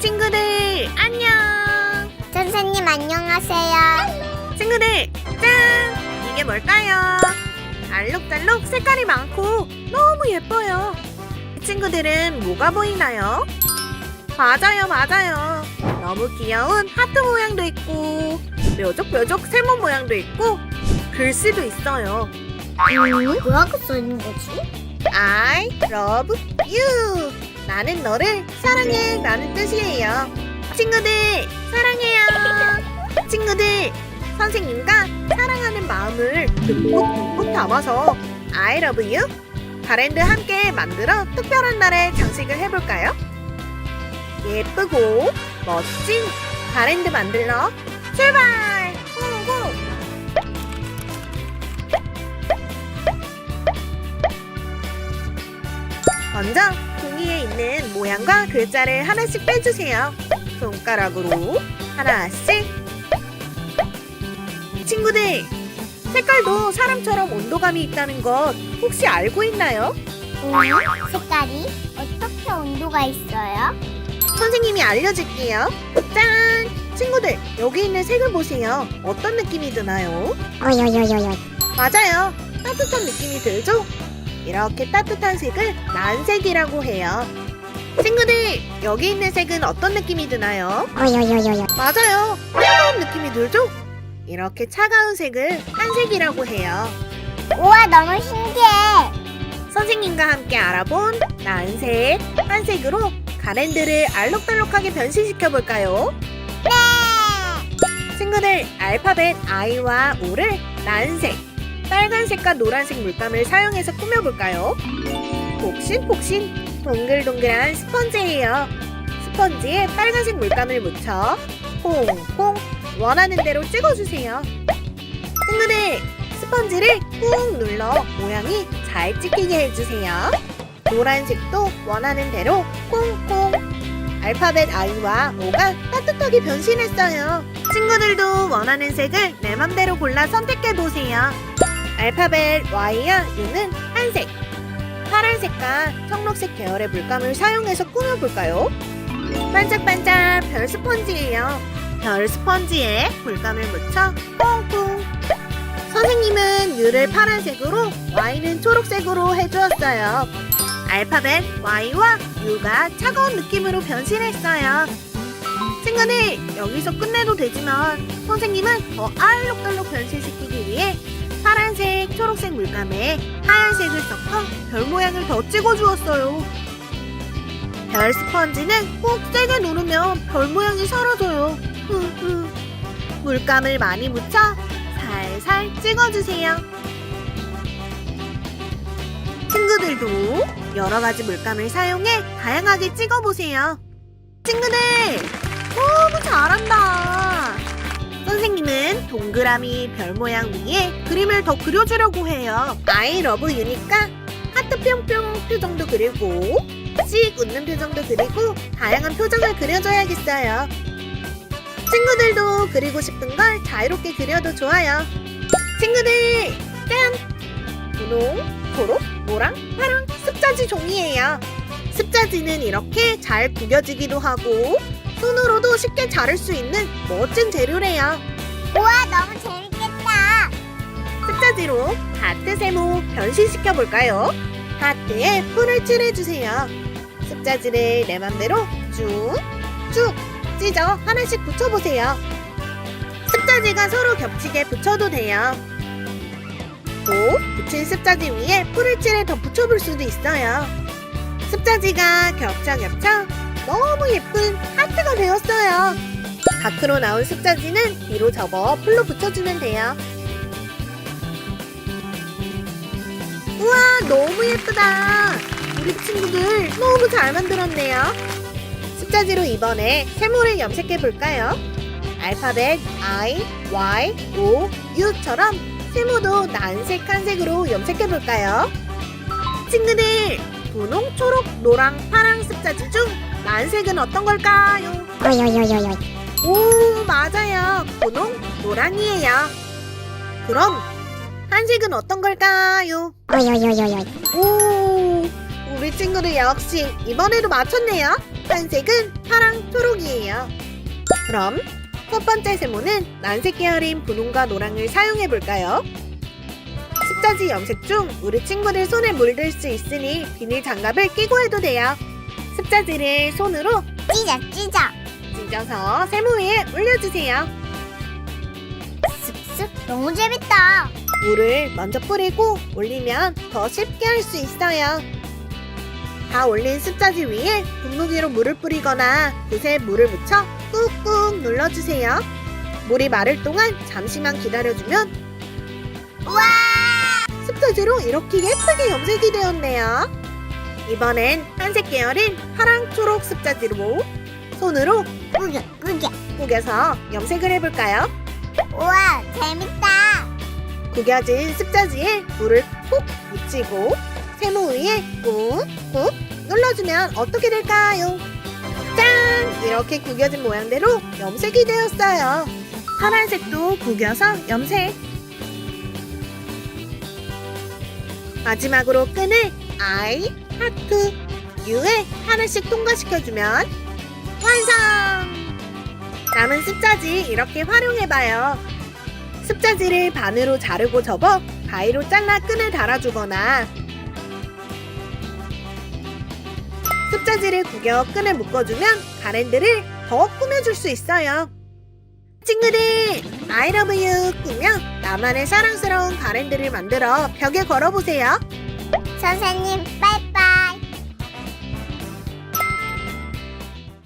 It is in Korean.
친구들 안녕. 선생님 안녕하세요. 친구들 짠! 이게 뭘까요? 알록달록 색깔이 많고 너무 예뻐요. 친구들은 뭐가 보이나요? 맞아요, 맞아요. 너무 귀여운 하트 모양도 있고 뾰족뾰족 세모 모양도 있고 글씨도 있어요. 음, 뭐라고 써있는 거지? I love you. 나는 너를 사랑해. 라는 뜻이에요. 친구들, 사랑해요. 친구들, 선생님과 사랑하는 마음을 듬뿍듬뿍 담아서 I love you. 가랜드 함께 만들어 특별한 날에 장식을 해볼까요? 예쁘고 멋진 가랜드 만들러 출발! 고고! 먼저 있는 모양과 글자를 하나씩 빼주세요. 손가락으로 하나씩. 친구들, 색깔도 사람처럼 온도감이 있다는 것 혹시 알고 있나요? 음, 색깔이 어떻게 온도가 있어요? 선생님이 알려줄게요. 짠! 친구들, 여기 있는 색을 보세요. 어떤 느낌이 드나요? 어여여여여. 맞아요. 따뜻한 느낌이 들죠? 이렇게 따뜻한 색을 난색이라고 해요. 친구들, 여기 있는 색은 어떤 느낌이 드나요? 어여여여여. 맞아요. 차가운 느낌이 들죠? 이렇게 차가운 색을 한색이라고 해요. 우와 너무 신기해. 선생님과 함께 알아본 난색, 한색으로 가랜드를 알록달록하게 변신시켜 볼까요? 네. 친구들, 알파벳 I와 O를 난색, 빨간색과 노란색 물감을 사용해서 꾸며볼까요? 폭신폭신 동글동글한 스펀지예요. 스펀지에 빨간색 물감을 묻혀 퐁퐁 원하는 대로 찍어주세요. 친구들, 스펀지를 꾹 눌러 모양이 잘 찍히게 해주세요. 노란색도 원하는 대로 콩콩 알파벳 I와 O가 따뜻하게 변신했어요. 친구들도 원하는 색을 내 맘대로 골라 선택해보세요. 알파벳 Y와 U는 한색, 파란색과 청록색 계열의 물감을 사용해서 꾸며볼까요? 반짝반짝 별 스펀지예요. 별 스펀지에 물감을 묻혀 꽁꽁. 선생님은 U를 파란색으로 Y는 초록색으로 해주었어요. 알파벳 Y와 U가 차가운 느낌으로 변신했어요. 친구들, 여기서 끝내도 되지만 선생님은 더 알록달록 변신시키기 위해 파란색, 초록색 물감에 하얀색을 섞어 별 모양을 더 찍어 주었어요. 별 스펀지는 꼭 세게 누르면 별 모양이 사라져요. 흐흐. 물감을 많이 묻혀 살살 찍어주세요. 친구들도 여러 가지 물감을 사용해 다양하게 찍어보세요. 친구들, 너무 잘한다. 선생님은 동그라미 별 모양 위에 그림을 더 그려주려고 해요. I love you니까 하트 뿅뿅 표정도 그리고 씩 웃는 표정도 그리고 다양한 표정을 그려줘야겠어요. 친구들도 그리고 싶은 걸 자유롭게 그려도 좋아요. 친구들, 짠! 분홍, 초록, 노랑, 파랑 습자지 종이에요. 습자지는 이렇게 잘 구겨지기도 하고 손으로도 쉽게 자를 수 있는 멋진 재료래요. 우와 너무 재밌겠다. 습자지로 하트 세모 변신시켜 볼까요? 하트에 풀을 칠해주세요. 습자지를 내 맘대로 쭉쭉 찢어 하나씩 붙여보세요. 습자지가 서로 겹치게 붙여도 돼요. 또 붙인 습자지 위에 풀을 칠해 더 붙여볼 수도 있어요. 습자지가 겹쳐 겹쳐 너무 예쁜 하트가 되었어요. 밖으로 나온 습자지는 뒤로 접어 풀로 붙여주면 돼요. 우와, 너무 예쁘다. 우리 친구들 너무 잘 만들었네요. 습자지로 이번에 세모를 염색해 볼까요? 알파벳 I, Y, O, U처럼 세모도 난색, 한색으로 염색해 볼까요? 친구들, 분홍, 초록, 노랑, 파랑 습자지 중 난색은 어떤 걸까요? 어여여여여. 오, 맞아요. 분홍, 노랑이에요. 그럼 한색은 어떤 걸까요? 어여여여여. 오, 우리 친구들 역시 이번에도 맞췄네요. 한색은 파랑, 초록이에요. 그럼 첫 번째 세모는 난색 계열인 분홍과 노랑을 사용해 볼까요? 습자지 염색 중 우리 친구들 손에 물들 수 있으니 비닐 장갑을 끼고 해도 돼요. 습자지를 손으로 찢어 찢어 찢어서 세모 위에 올려주세요. 쓱쓱 너무 재밌다 물을 먼저 뿌리고 올리면 더 쉽게 할 수 있어요. 다 올린 습자지 위에 분무기로 물을 뿌리거나 붓에 물을 묻혀 꾹꾹 눌러주세요. 물이 마를 동안 잠시만 기다려주면 우와 습자지로 이렇게 예쁘게 염색이 되었네요. 이번엔 한색 계열인 파랑 초록 습자지로 손으로 꾸겨 꾸겨 구겨서 염색을 해볼까요? 우와 재밌다 구겨진 습자지에 물을 푹 묻히고 세모 위에 꾹꾹 눌러주면 어떻게 될까요? 짠! 이렇게 구겨진 모양대로 염색이 되었어요. 파란색도 구겨서 염색. 마지막으로 끈을 I, 하트, U에 하나씩 통과시켜주면! 남은 습자지 이렇게 활용해봐요. 습자지를 반으로 자르고 접어 가위로 잘라 끈을 달아주거나 습자지를 구겨 끈을 묶어주면 가랜드를 더 꾸며줄 수 있어요. 친구들, I love you 꾸며 나만의 사랑스러운 가랜드를 만들어 벽에 걸어보세요. 선생님